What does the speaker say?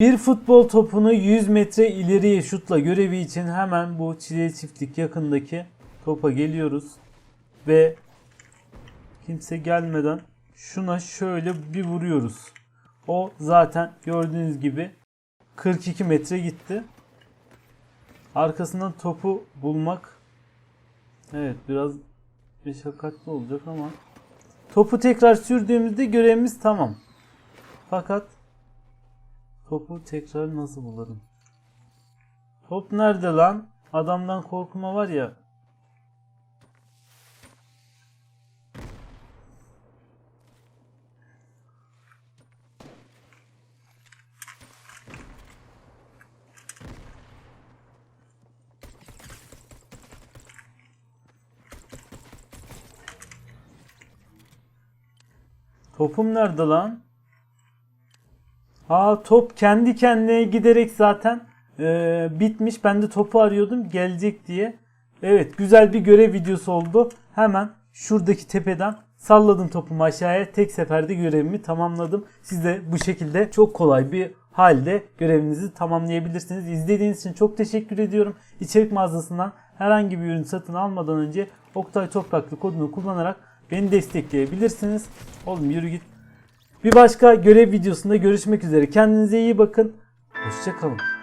Bir futbol topunu 100 metre ileriye şutla görevi için hemen bu çile çiftlik yakındaki topa geliyoruz. Ve kimse gelmeden şuna şöyle bir vuruyoruz. O zaten gördüğünüz gibi 42 metre gitti. Arkasından topu bulmak evet biraz meşakkatli olacak ama topu tekrar sürdüğümüzde görevimiz tamam. Fakat topu tekrar nasıl bulurum? Top nerede lan? Adamdan korkma var ya. Topum nerede lan? Aa top kendi kendine giderek zaten eee, bitmiş. Ben de topu arıyordum gelecek diye. Evet güzel bir görev videosu oldu. Hemen şuradaki tepeden salladım topumu aşağıya. Tek seferde görevimi tamamladım. Siz de bu şekilde çok kolay bir halde görevinizi tamamlayabilirsiniz. İzlediğiniz için çok teşekkür ediyorum. İçerik mağazasından herhangi bir ürün satın almadan önce Oktay Topraklı kodunu kullanarak beni destekleyebilirsiniz. Oğlum yürü git. Bir başka görev videosunda görüşmek üzere. Kendinize iyi bakın. Hoşçakalın.